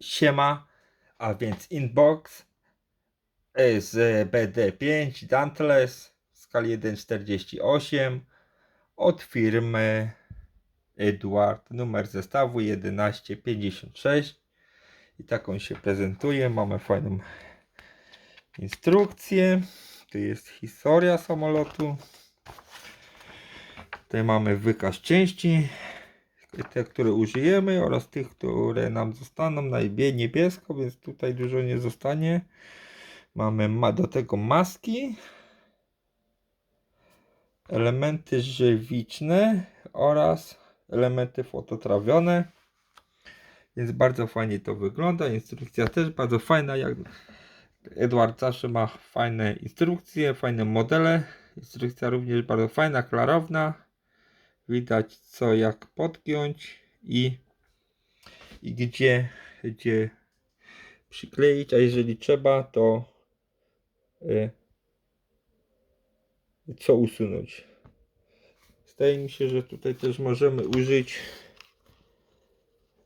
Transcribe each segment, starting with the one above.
siema, a więc inbox z BD5 Dantless w skali 1.48 od firmy Edward, numer zestawu 1156 i taką się prezentuje, mamy fajną instrukcję, tu jest historia samolotu, tutaj mamy wykaz części, te, które użyjemy oraz tych, które nam zostaną na niebie- niebiesko, więc tutaj dużo nie zostanie. Mamy ma do tego maski, elementy żywiczne oraz elementy fototrawione. Więc bardzo fajnie to wygląda. Instrukcja też bardzo fajna. Jak Edward zawsze ma fajne instrukcje, fajne modele. Instrukcja również bardzo fajna, klarowna widać co jak podgiąć i, i gdzie, gdzie przykleić, a jeżeli trzeba to y, co usunąć. Zdaje mi się, że tutaj też możemy użyć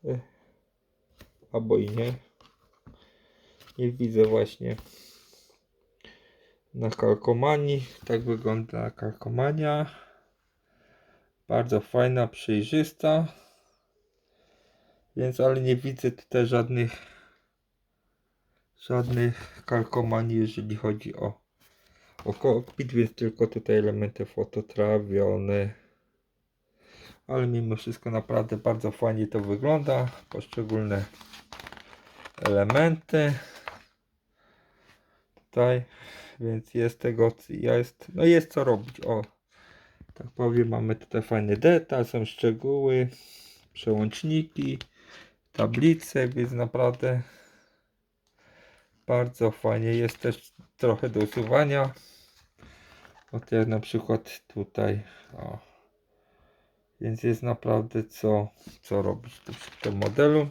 y, albo i nie. Nie widzę właśnie na kalkomanii. Tak wygląda kalkomania. Bardzo fajna, przejrzysta. Więc ale nie widzę tutaj żadnych żadnych kalkomanii, jeżeli chodzi o, o kokpit, więc tylko tutaj elementy fototrawione. Ale mimo wszystko naprawdę bardzo fajnie to wygląda. Poszczególne elementy. Tutaj, więc jest tego, jest, no jest co robić. O, tak powiem, mamy tutaj fajny detal, są szczegóły, przełączniki, tablice, więc naprawdę bardzo fajnie. Jest też trochę do usuwania. Od jak na przykład tutaj. O. Więc jest naprawdę co, co robić tu przy tym modelu.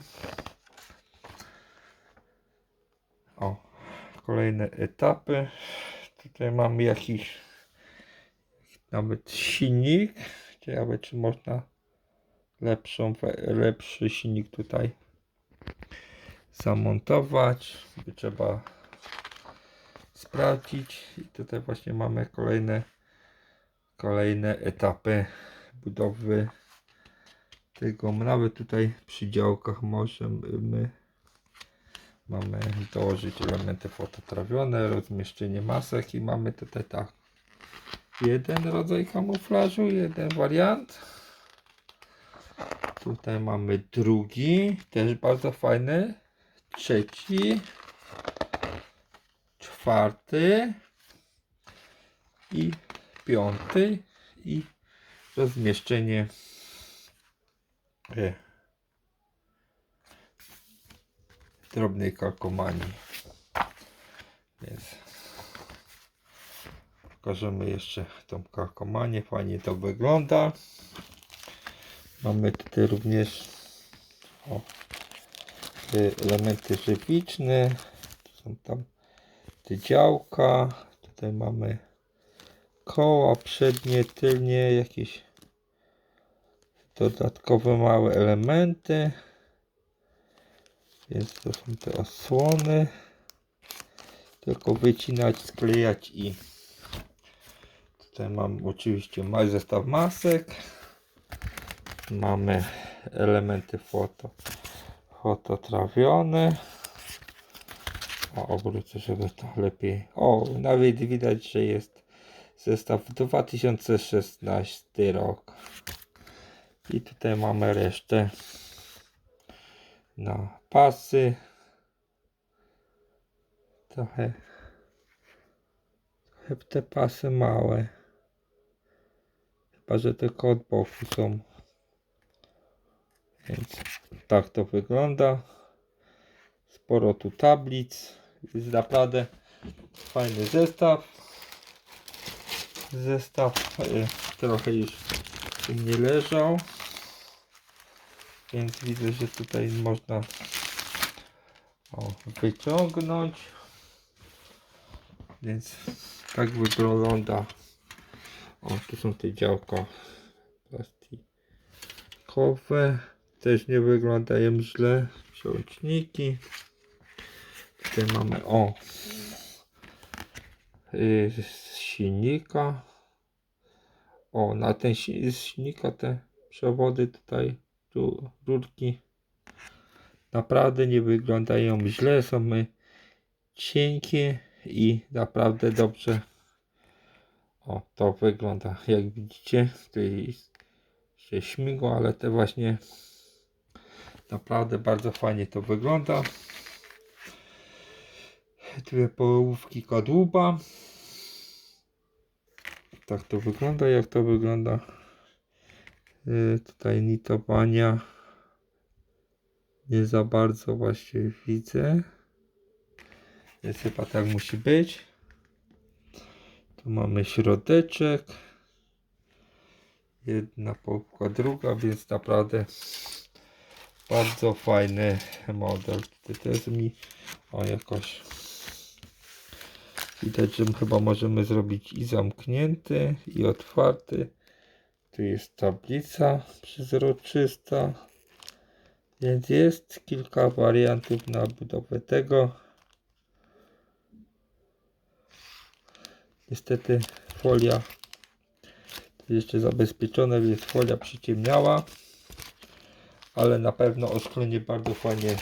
O, kolejne etapy. Tutaj mamy jakiś nawet silnik. Ciekawe, czy można lepszą, lepszy silnik tutaj zamontować. By trzeba sprawdzić. I tutaj właśnie mamy kolejne kolejne etapy budowy tego. Nawet tutaj przy działkach możemy mamy dołożyć elementy fototrawione, rozmieszczenie masek i mamy tutaj tak jeden rodzaj kamuflażu, jeden wariant. Tutaj mamy drugi, też bardzo fajny. Trzeci, czwarty i piąty i rozmieszczenie e, drobnej kalkomanii. Pokażemy jeszcze tą kalkomanię. Fajnie to wygląda. Mamy tutaj również o, elementy żywiczne. Tu są tam te działka. Tutaj mamy koła przednie, tylnie, jakieś dodatkowe małe elementy. Więc to są te osłony. Tylko wycinać, sklejać i Tutaj mam oczywiście mały zestaw masek. Mamy elementy foto, fototrawione. O, obrócę, żeby to lepiej. O, nawet widać, że jest zestaw 2016 rok. I tutaj mamy resztę na pasy. Trochę, trochę te pasy małe. Chyba, że tylko od boku są. Więc tak to wygląda. Sporo tu tablic. Jest naprawdę fajny zestaw. Zestaw y, trochę już u mnie leżał. Więc widzę, że tutaj można o, wyciągnąć. Więc tak wygląda o, tu są te działka plastikowe. też nie wyglądają źle. Przełączniki. Tutaj mamy o yy, z silnika. O, na ten z silnika te przewody tutaj, tu rurki naprawdę nie wyglądają źle, są y, cienkie i naprawdę dobrze. O, to wygląda jak widzicie. Tu jest się śmigło, ale te właśnie naprawdę bardzo fajnie to wygląda. Dwie połówki kadłuba. Tak to wygląda, jak to wygląda. Yy, tutaj nitowania nie za bardzo właśnie widzę. Więc chyba tak musi być. Tu mamy środeczek. Jedna połówka, druga, więc naprawdę bardzo fajny model. Tutaj też mi o jakoś widać, że chyba możemy zrobić i zamknięty, i otwarty. Tu jest tablica przezroczysta. Więc jest kilka wariantów na budowę tego. Niestety folia jeszcze zabezpieczona, więc folia przyciemniała. Ale na pewno oszklenie bardzo fajnie,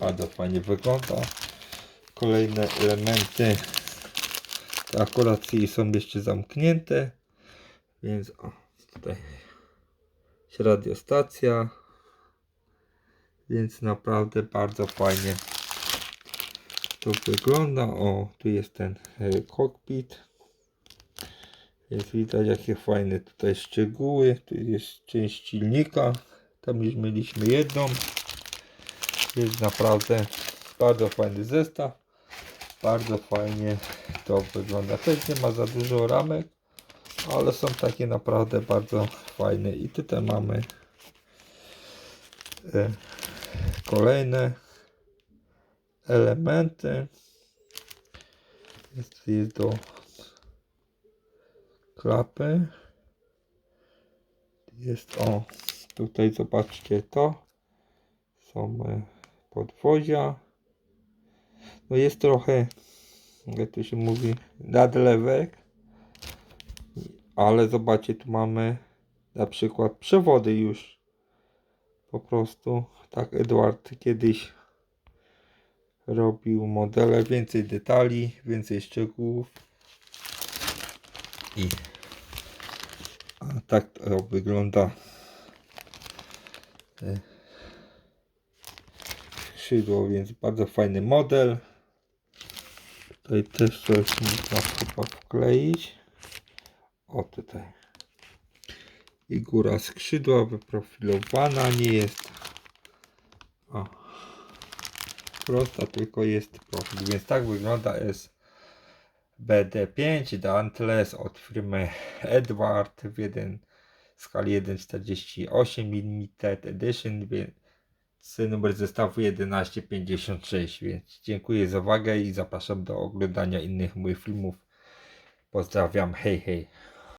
bardzo fajnie wygląda. Kolejne elementy te akurat są jeszcze zamknięte. Więc o, tutaj jest radiostacja. Więc naprawdę bardzo fajnie to wygląda. O, tu jest ten e, kokpit. Jest widać jakie fajne tutaj szczegóły. Tu jest część silnika. Tam już mieliśmy jedną. Jest naprawdę bardzo fajny zestaw. Bardzo fajnie to wygląda. Też nie ma za dużo ramek, ale są takie naprawdę bardzo fajne. I tutaj mamy e, kolejne elementy. Jest, jest do klapy. Jest o, tutaj zobaczcie to. Są e, podwozia. No jest trochę, jak to się mówi, nadlewek. Ale zobaczcie, tu mamy na przykład przewody już. Po prostu tak Edward kiedyś robił modele, więcej detali, więcej szczegółów. I tak to wygląda e, skrzydło, więc bardzo fajny model. Tutaj też coś można chyba wkleić. O tutaj. I góra skrzydła wyprofilowana nie jest. O. Prosta, tylko jest profil. Więc tak wygląda S BD5 Dauntless od firmy Edward w 1 skali 1,48 mm Edition, więc numer zestawu 1156. Więc dziękuję za uwagę i zapraszam do oglądania innych moich filmów. Pozdrawiam, hej hej.